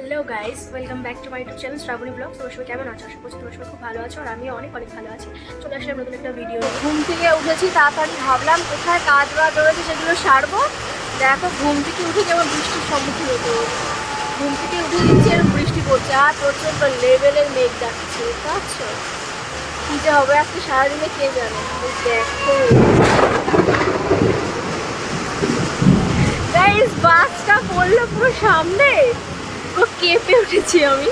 Hello guys welcome back to my YouTube channel Shrabani blog তোমার সবাই কেমন আছো? আশা করছি তোমার সবাই খুব ভালো আছো, আর আমিও অনেক অনেক ভালো আছি। চলে আসলাম নতুন একটা ভিডিও ঘুম থেকে উঠেছি, তাড়াতাড়ি ভাবলাম কোথায় কাজ বাজ রয়েছে সেগুলো সারবো। দেখো, ঘুম থেকে উঠে যেমন বৃষ্টির সম্মুখীন হতে ঘুম থেকে উঠে দিচ্ছি এরকম বৃষ্টি পড়ছে, আর প্রচণ্ড লেভেলের মেঘ ডাকছে, বুঝতে পারছ? কী যে হবে, আজকে সারাদিনে কে জানে? দেখো। বাসটা পড়ল পুরো সামনে। পুরো কেঁপে উঠেছি আমি।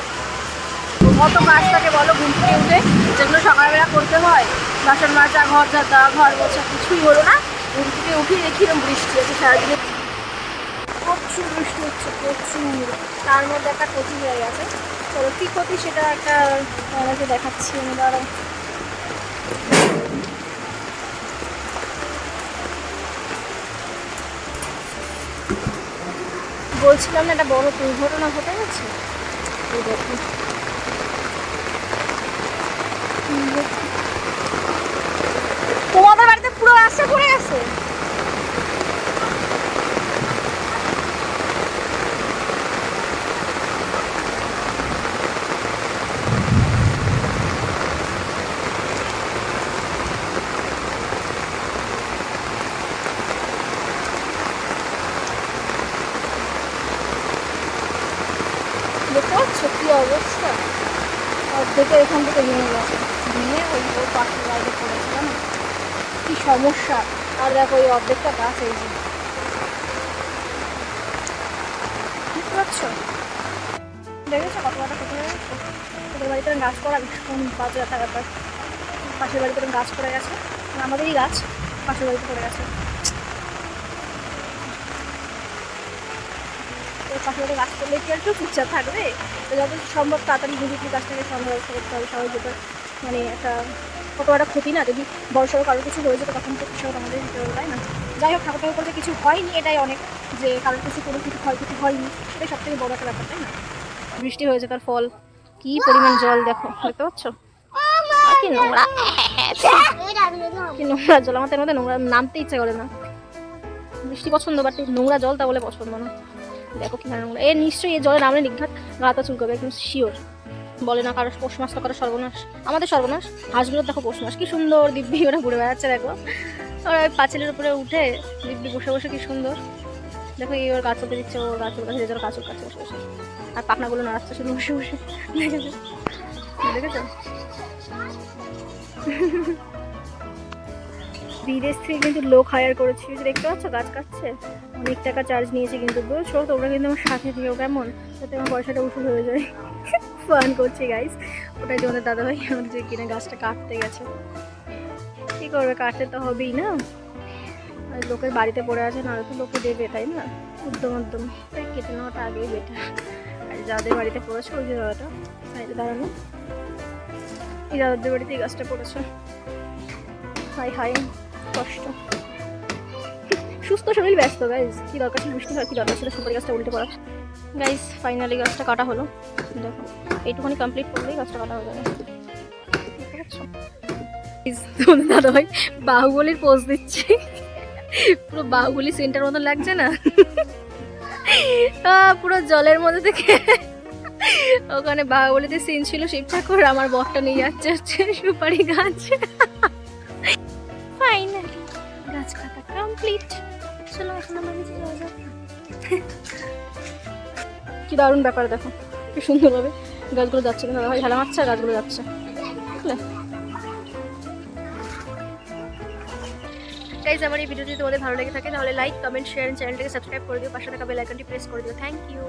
কত কাজ থাকে বলো, ঘুম থেকে উঠে যেগুলো সকালবেলা করতে হয়, বাসন মাজা, ঘর ঝাঁটা, ঘর মোছা কিছুই হলো না। ঘুম থেকে উঠে দেখি এরকম বৃষ্টি আছে সারাদিনে প্রচুর বৃষ্টি হচ্ছে, প্রচুর। তার মধ্যে একটা ক্ষতি হয়ে গেছে। চলো, কী ক্ষতি সেটা একটা আমাকে দেখাচ্ছি আমি দাঁড়াও। বলছিলাম না একটা বড় দুর্ঘটনা ঘটে গেছে? এই দেখো তোমাদের বাড়িতে পুরো রাস্তা পড়ে গেছে দেখতে পাচ্ছ কি অবস্থা? অর্ধেকে এখান থেকে ভেঙে গেছে। ভেঙে ওই ওর পাশের বাইরে পড়েছে, জানো? কি সমস্যা? আর দেখো ওই অর্ধেকটা গাছ, এই যে। বুঝতে পারছ দেখেছ কত কটা কোথায় তোদের বাড়িতে গাছ পড়া ভীষণ বাজে একটা ব্যাপার। পাশের বাড়িতে গাছ পড়ে গেছে। মানে আমাদেরই গাছ পাশের বাড়িতে পড়ে গেছে। বাড়ি গাছ করলে কি একটু চুপচাপ থাকবে। তো যত সম্ভব তাড়াতাড়ি বুঝি কি গাছটাকে সঙ্গে ব্যবস্থা করতে হবে সবাই যেটা মানে একটা কত একটা ক্ষতি না, যদি বড় সড়ো কারোর কিছু হয়ে যেত তখন তো কৃষক আমাদের দিতে হবে, তাই না? যাই হোক, ঠাকুর ঠাকুর করতে কিছু হয়নি এটাই অনেক, যে কারোর কিছু কোনো কিছু ক্ষয়ক্ষতি হয়নি সেটাই সব থেকে বড় একটা ব্যাপার, তাই না? বৃষ্টি হয়েছে তার ফল, কি পরিমাণ জল দেখো, দেখতে পাচ্ছ? কি নোংরা কি নোংরা জল আমাদের মধ্যে নোংরা নামতে ইচ্ছা করে না। বৃষ্টি পছন্দ বাট নোংরা জল তা বলে পছন্দ না। দেখো কি নোংরা এ, নিশ্চয়ই এই জলে নামলে নিঘাত গাতা চুলকাবে একদম শিওর বলে না কারও পোষ মাস তো কারও সর্বনাশ। আমাদের সর্বনাশ। হাঁসগুলোর দেখো পোষ মাস, কি সুন্দর দিব্যি ওরা ঘুরে বেড়াচ্ছে, দেখো। ওরা ওই পাঁচিলের উপরে উঠে দিব্যি বসে বসে, কি সুন্দর। দেখো এই ওর গাছ চলতে দিচ্ছে, ওর গাছ কাছে যে যার গাছ কাছে বসে বসে। আর পাখনাগুলো নাড়াচ্ছে শুধু বসে বসে। দেখেছ দেখেছ? বিদেশ থেকে কিন্তু লোক হায়ার করেছি। দেখতে পাচ্ছ, গাছ কাটছে। অনেক টাকা চার্জ নিয়েছে কিন্তু, বুঝছ? তোমরা কিন্তু আমার সাথে দিও কেমন? যাতে আমার পয়সাটা উসুল হয়ে যায়। ফান করছি গাইস ওটাই তোমাদের দাদাভাই আমাদের যে কিনে গাছটা কাটতে গেছে। কী করবে? কাটতে তো হবেই না। লোকের বাড়িতে পড়ে আছে না তো লোকে দেবে, তাই না? উদ্যম উদ্যম। তাই কেটে নেওয়াটা আগেই বেটার আর যাদের বাড়িতে পড়েছে, ওই যে দাদাটা দাঁড়ানো। এই দাদাদের বাড়িতে এই গাছটা পড়েছে। হাই হাই। কষ্ট। সুস্থ শরীর, ব্যস্ত গাইজ কি দরকার ছিল বৃষ্টি হয়, কি দরকার ছিল সুপারি গাছটা উল্টে পড়া। গাইজ ফাইনালি গাছটা কাটা হলো। দেখো এইটুখানি কমপ্লিট করলেই গাছটা কাটা হয়ে যাবে। দাদা বাহুবলির পোজ দিচ্ছে। পুরো বাহুবলি সেন্টার মতো লাগছে না? পুরো জলের মধ্যে থেকে। ওখানে বাহুবলিতে সিন ছিল শিব ঠাকুর, আমার বরটা নিয়ে যাচ্ছে হচ্ছে সুপারি গাছ। কমপ্লিট চলো এখন আমার যাওয়া যাক। কি দারুণ ব্যাপার দেখো, কি সুন্দরভাবে গাছগুলো যাচ্ছে কিন্তু ভাই, ঝালা মারছে, গাছগুলো যাচ্ছে। গাইজ আমার এই ভিডিওটি তোমাদের ভালো লেগে থাকে, তাহলে লাইক কমেন্ট শেয়ার চ্যানেলটাকে সাবস্ক্রাইব করে দিও। পাশে থাকা বেল আইকনটি প্রেস করে দিও। Thank you